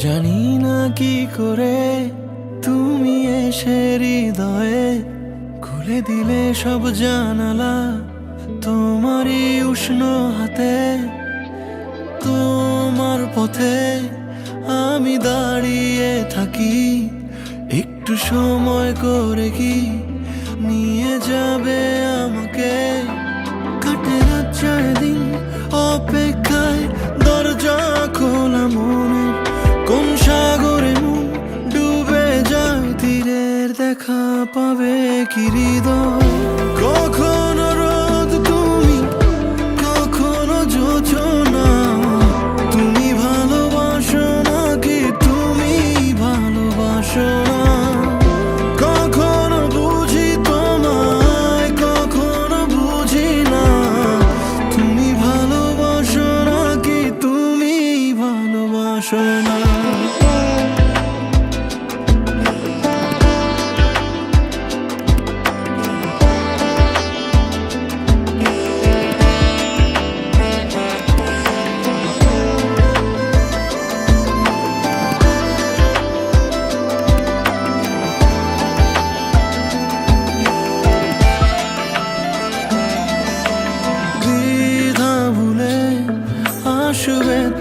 জানি না কি করে তুমি এসে হৃদয়ে খুলে দিলে সব জানালা তোমারই উষ্ণ হাতে, তোমার পথে আমি দাঁড়িয়ে থাকি, একটু সময় করে কি দেখা পাবে কি হৃদয়? কখনো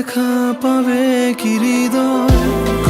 দেখা পাবে কিরিদয়